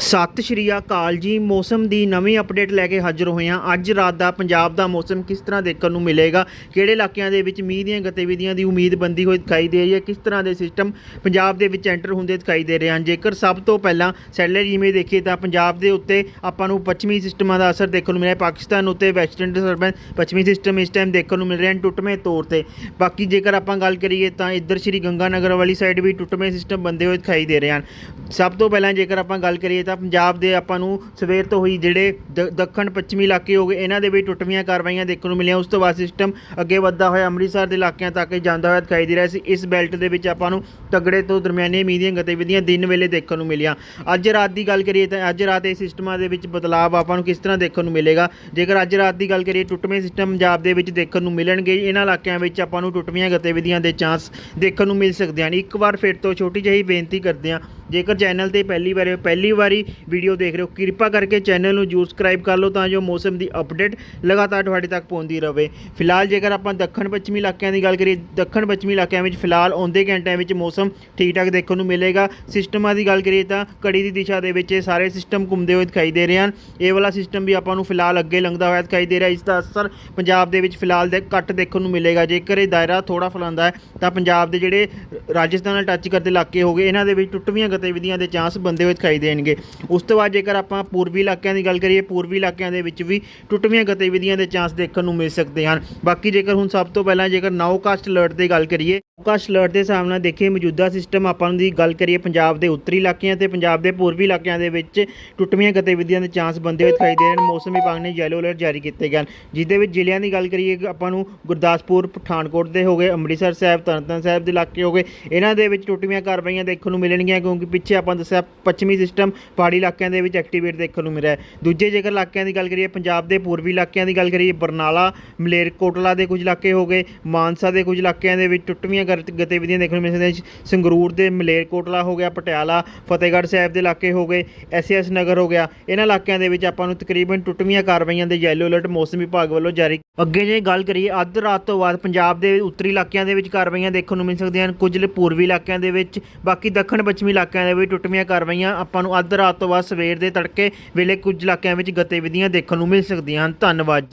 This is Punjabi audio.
ਸਤਿ ਸ਼੍ਰੀ ਅਕਾਲ ਜੀ। ਮੌਸਮ ਦੀ ਨਵੀਂ ਅਪਡੇਟ ਲੈ ਕੇ ਹਾਜ਼ਰ ਹੋਏ ਹਾਂ। ਅੱਜ ਰਾਤ ਦਾ ਪੰਜਾਬ ਦਾ ਮੌਸਮ ਕਿਸ ਤਰ੍ਹਾਂ ਦੇਖਣ ਨੂੰ ਮਿਲੇਗਾ? ਕਿਹੜੇ ਇਲਾਕਿਆਂ ਦੇ ਵਿੱਚ ਮੀਂਹ ਦੀਆਂ ਗਤੀਵਿਧੀਆਂ ਦੀ ਉਮੀਦ ਬੰਦੀ ਹੋਈ ਦਿਖਾਈ ਦੇ ਰਹੀ ਹੈ? ਕਿਸ ਤਰ੍ਹਾਂ ਦੇ ਸਿਸਟਮ ਪੰਜਾਬ ਦੇ ਵਿੱਚ ਐਂਟਰ ਹੁੰਦੇ ਦਿਖਾਈ ਦੇ ਰਹੇ ਹਨ? ਜੇਕਰ ਸਭ ਤੋਂ ਪਹਿਲਾਂ ਸੈਟਲਾਈਟ ਜਿਵੇਂ ਦੇਖੀਏ ਤਾਂ ਪੰਜਾਬ ਦੇ ਉੱਤੇ ਆਪਾਂ ਨੂੰ ਪੱਛਮੀ ਸਿਸਟਮਾਂ ਦਾ ਅਸਰ ਦੇਖਣ ਨੂੰ ਮਿਲਿਆ। ਪਾਕਿਸਤਾਨ ਉੱਤੇ ਵੈਸਟਰਨ ਡਿਸਟਰਬੈਂਸ ਪੱਛਮੀ ਸਿਸਟਮ ਇਸ ਟਾਈਮ ਦੇਖਣ ਨੂੰ ਮਿਲ ਰਹੇ ਹਨ ਟੁੱਟਵੇਂ ਤੌਰ ਤੇ। ਬਾਕੀ ਜੇਕਰ ਆਪਾਂ ਗੱਲ ਕਰੀਏ ਤਾਂ ਇੱਧਰ ਸ਼੍ਰੀ ਗੰਗਾ ਨਗਰ ਵਾਲੀ ਸਾਈਡ ਵੀ ਟੁੱਟਵੇਂ ਸਿਸਟਮ ਬੰਦੇ ਹੋਏ ਦਿਖਾਈ ਦੇ ਰਹੇ ਹਨ। ਸਭ ਤੋਂ ਪਹਿਲਾਂ ਜੇਕਰ ਆਪਾਂ ਗੱਲ ਕਰੀਏ ਤਾਂ ਪੰਜਾਬ ਦੇ ਆਪਾਂ ਨੂੰ ਸਵੇਰ ਤੋਂ ਹੀ ਜਿਹੜੇ ਦ- ਦੱਖਣ, ਪੱਛਮੀ ਇਲਾਕੇ ਹੋ ਗਏ, ਇਹਨਾਂ ਦੇ ਵੀ ਟੁੱਟਵੀਆਂ ਕਾਰਵਾਈਆਂ ਦੇਖਣ ਨੂੰ ਮਿਲੀਆਂ। ਉਸ ਤੋਂ ਬਾਅਦ ਸਿਸਟਮ ਅੱਗੇ ਵੱਧਦਾ ਹੋਇਆ ਅੰਮ੍ਰਿਤਸਰ ਦੇ ਇਲਾਕਿਆਂ ਤੱਕ ਜਾਂਦਾ ਹੋਇਆ ਦਿਖਾਈ ਦੇ ਰਿਹਾ ਸੀ। ਇਸ ਬੈਲਟ ਦੇ ਵਿੱਚ ਆਪਾਂ ਨੂੰ ਤਗੜੇ ਤੋਂ ਦਰਮਿਆਨੇ ਮੀਂਹ ਦੀਆਂ ਗਤੀਵਿਧੀਆਂ ਦਿਨ ਵੇਲੇ ਦੇਖਣ ਨੂੰ ਮਿਲੀਆਂ। ਅੱਜ ਰਾਤ ਦੀ ਗੱਲ ਕਰੀਏ ਤਾਂ ਅੱਜ ਰਾਤ ਇਹ ਸਿਸਟਮਾਂ ਦੇ ਵਿੱਚ ਬਦਲਾਅ ਆਪਾਂ ਨੂੰ ਕਿਸ ਤਰ੍ਹਾਂ ਦੇਖਣ ਨੂੰ ਮਿਲੇਗਾ? ਜੇਕਰ ਅੱਜ ਰਾਤ ਦੀ ਗੱਲ ਕਰੀਏ, ਟੁੱਟਵੇਂ ਸਿਸਟਮ ਪੰਜਾਬ ਦੇ ਵਿੱਚ ਦੇਖਣ ਨੂੰ ਮਿਲਣਗੇ। ਇਹਨਾਂ ਇਲਾਕਿਆਂ ਵਿੱਚ ਆਪਾਂ ਨੂੰ ਟੁੱਟਵੀਆਂ ਗਤੀਵਿਧੀਆਂ ਦੇ ਚਾਂਸ ਦੇਖਣ ਨੂੰ ਮਿਲ ਸਕਦੇ ਹਨ। ਇੱਕ ਵਾਰ ਫਿਰ ਤੋਂ ਛੋਟੀ ਜਿਹੀ ਬੇਨਤੀ ਕਰਦੇ ਹਾਂ, ਜੇਕਰ ਚੈਨਲ ਤੇ ਪਹਿਲੀ ਵਾਰ, ਪਹਿਲੀ ਵਾਰੀ ਵੀਡੀਓ ਦੇਖ ਰਹੇ ਹੋ। ਕਿਰਪਾ ਕਰਕੇ ਚੈਨਲ ਨੂੰ ਜਰੂਰ ਸਬਸਕ੍ਰਾਈਬ ਕਰ ਲਓ ਤਾਂ ਜੋ ਮੌਸਮ ਦੀ ਅਪਡੇਟ ਲਗਾਤਾਰ ਤੁਹਾਡੇ ਤੱਕ ਪਹੁੰਚਦੀ ਰਹੇ। ਫਿਲਹਾਲ ਜੇਕਰ ਆਪਾਂ ਦੱਖਣ ਪੱਛਮੀ ਇਲਾਕਿਆਂ ਦੀ ਗੱਲ ਕਰੀਏ ਦੱਖਣ ਪੱਛਮੀ ਇਲਾਕਿਆਂ ਵਿੱਚ ਫਿਲਹਾਲ ਆਉਂਦੇ ਘੰਟਿਆਂ ਵਿੱਚ ਮੌਸਮ ਠੀਕ ਠਾਕ ਦੇਖਣ ਨੂੰ ਮਿਲੇਗਾ। ਸਿਸਟਮਾਂ ਦੀ ਗੱਲ ਕਰੀਏ ਤਾਂ ਕੜੀ ਦੀ ਦਿਸ਼ਾ ਦੇ ਵਿੱਚ ਇਹ ਸਾਰੇ ਸਿਸਟਮ ਘੁੰਮਦੇ ਹੋਏ ਦਿਖਾਈ ਦੇ ਰਹੇ ਹਨ। ਇਹ ਵਾਲਾ ਸਿਸਟਮ ਵੀ ਆਪਾਂ ਨੂੰ ਫਿਲਹਾਲ ਅੱਗੇ ਲੰਘਦਾ ਹੋਇਆ ਦਿਖਾਈ ਦੇ ਰਿਹਾ। ਇਸ ਦਾ ਅਸਰ ਪੰਜਾਬ ਦੇ ਵਿੱਚ ਫਿਲਹਾਲ ਦੇ ਘੱਟ ਦੇਖਣ ਨੂੰ ਮਿਲੇਗਾ। ਜੇਕਰ ਇਹ ਦਾਇਰਾ ਥੋੜਾ ਫੈਲਾਉਂਦਾ ਹੈ, ਤਾਂ ਪੰਜਾਬ ਦੇ ਜਿਹੜੇ ਰਾਜਸਥਾਨ ਨਾਲ ਟੱਚ ਕਰਦੇ ਇਲਾਕੇ ਹੋ ਗਏ, ਇਹਨਾਂ ਦੇ ਵਿੱਚ ਟੁੱਟਵੀਆਂ ਗਤੀਵਿਧੀਆਂ ਦੇ ਚਾਂਸ ਬੰਦੇ ਹੋਏ ਦਿਖਾਈ ਦੇਣਗੇ। ਉਸ ਤੋਂ ਬਾਅਦ ਜੇਕਰ ਆਪਾਂ ਪੂਰਬੀ ਇਲਾਕਿਆਂ ਦੀ ਗੱਲ ਕਰੀਏ ਪੂਰਬੀ ਇਲਾਕਿਆਂ ਦੇ ਵਿੱਚ ਵੀ ਟੁੱਟਵੀਆਂ ਗਤੀਵਿਧੀਆਂ ਦੇ ਚਾਂਸ ਦੇਖਣ ਨੂੰ ਮਿਲ ਸਕਦੇ ਹਨ। ਬਾਕੀ ਜੇਕਰ ਹੁਣ ਸਭ ਤੋਂ ਪਹਿਲਾਂ ਜੇਕਰ ਨਾਉਕਾਸਟ ਅਲਰਟ ਦੀ ਗੱਲ ਕਰੀਏ ਨਾਉਕਾਸਟ ਅਲਰਟ ਦੇ ਹਿਸਾਬ ਨਾਲ ਦੇਖੀਏ, ਮੌਜੂਦਾ ਸਿਸਟਮ ਆਪਾਂ ਨੂੰ ਦੀ ਗੱਲ ਕਰੀਏ ਪੰਜਾਬ ਦੇ ਉੱਤਰੀ ਇਲਾਕਿਆਂ ਤੇ, ਪੰਜਾਬ ਦੇ ਪੂਰਬੀ ਇਲਾਕਿਆਂ ਦੇ ਵਿੱਚ ਟੁੱਟਵੀਆਂ ਗਤੀਵਿਧੀਆਂ ਦੇ ਚਾਂਸ ਬੰਦੇ ਹੋਏ ਦਿਖਾਈ ਦੇ ਰਹੇ ਹਨ। ਮੌਸਮ ਵਿਭਾਗ ਨੇ ਯੈਲੋ ਅਲਰਟ ਜਾਰੀ ਕੀਤੇ ਗਏ ਹਨ ਜਿਹਦੇ ਵਿੱਚ ਜ਼ਿਲ੍ਹਿਆਂ ਦੀ ਗੱਲ ਕਰੀਏ, ਆਪਾਂ ਨੂੰ ਗੁਰਦਾਸਪੁਰ, ਪਠਾਨਕੋਟ ਦੇ ਹੋ ਗਏ, ਅੰਮ੍ਰਿਤਸਰ ਸਾਹਿਬ, ਤਰਨਤਾਰਨ ਸਾਹਿਬ ਦੇ ਇਲਾਕੇ ਹੋ ਗਏ। ਇਹਨਾਂ ਦੇ ਵਿੱਚ ਟੁੱਟਵੀਆਂ ਕਾਰਵਾਈਆਂ ਦੇਖਣ ਨੂੰ ਮਿਲਣਗੀਆਂ, ਕਿਉਂਕਿ ਪਿੱਛੇ ਆਪਾਂ ਦੱਸਿਆ ਪੱਛਮੀ ਸਿਸਟਮ ਪਹਾੜੀ ਇਲਾਕਿਆਂ ਦੇ ਵਿੱਚ ਐਕਟੀਵੇਟ ਦੇਖਣ ਨੂੰ ਮਿਲਿਆ ਦੂਜੇ ਜੇਕਰ ਇਲਾਕਿਆਂ ਦੀ ਗੱਲ ਕਰੀਏ, ਪੰਜਾਬ ਦੇ ਪੂਰਬੀ ਇਲਾਕਿਆਂ ਦੀ ਗੱਲ ਕਰੀਏ, ਬਰਨਾਲਾ, ਮਲੇਰਕੋਟਲਾ ਦੇ ਕੁਝ ਇਲਾਕੇ ਹੋ ਗਏ, ਮਾਨਸਾ ਦੇ ਕੁਝ ਇਲਾਕਿਆਂ ਦੇ ਵਿੱਚ ਟੁੱਟਵੀਆਂ ਗਤੀਵਿਧੀਆਂ ਦੇਖਣ ਨੂੰ ਮਿਲ ਸਕਦੀਆਂ ਸੰਗਰੂਰ ਦੇ ਮਲੇਰਕੋਟਲਾ ਹੋ ਗਿਆ, ਪਟਿਆਲਾ, ਫਤਿਹਗੜ੍ਹ ਸਾਹਿਬ ਦੇ ਇਲਾਕੇ ਹੋ ਗਏ, ਐਸਐਸ ਨਗਰ ਹੋ ਗਿਆ। ਇਹਨਾਂ ਇਲਾਕਿਆਂ ਦੇ ਵਿੱਚ ਆਪਾਂ ਨੂੰ ਤਕਰੀਬਨ ਟੁੱਟਵੀਆਂ ਕਾਰਵਾਈਆਂ ਦੇ ਯੈਲੋ ਅਲਰਟ ਮੌਸਮ ਵਿਭਾਗ ਵੱਲੋਂ ਜਾਰੀ ਅੱਗੇ ਜੇ ਗੱਲ ਕਰੀਏ, ਅੱਧ ਰਾਤ ਤੋਂ ਬਾਅਦ ਪੰਜਾਬ ਦੇ ਉੱਤਰੀ ਇਲਾਕਿਆਂ ਦੇ ਵਿੱਚ ਕਾਰਵਾਈਆਂ ਦੇਖਣ ਨੂੰ ਮਿਲ ਸਕਦੀਆਂ ਹਨ। ਕੁਝ ਪੂਰਬੀ ਇਲਾਕਿਆਂ ਦੇ ਵਿੱਚ, ਬਾਕੀ ਦੱਖਣ ਪੱਛਮੀ ਇਲਾਕਿਆਂ ਦੇ ਵਿੱਚ ਟੁੱਟਵੀਆਂ ਕਾਰਵਾਈਆਂ ਆਪਾਂ ਨੂੰ ਅੱਧ ਰਾਤ ਤੋਂ ਬਾਅਦ ਸਵੇਰ ਦੇ ਤੜਕੇ ਵੇਲੇ ਕੁਝ ਇਲਾਕਿਆਂ ਵਿੱਚ ਗਤੀਵਿਧੀਆਂ ਦੇਖਣ ਨੂੰ ਮਿਲ ਸਕਦੀਆਂ ਹਨ। ਧੰਨਵਾਦ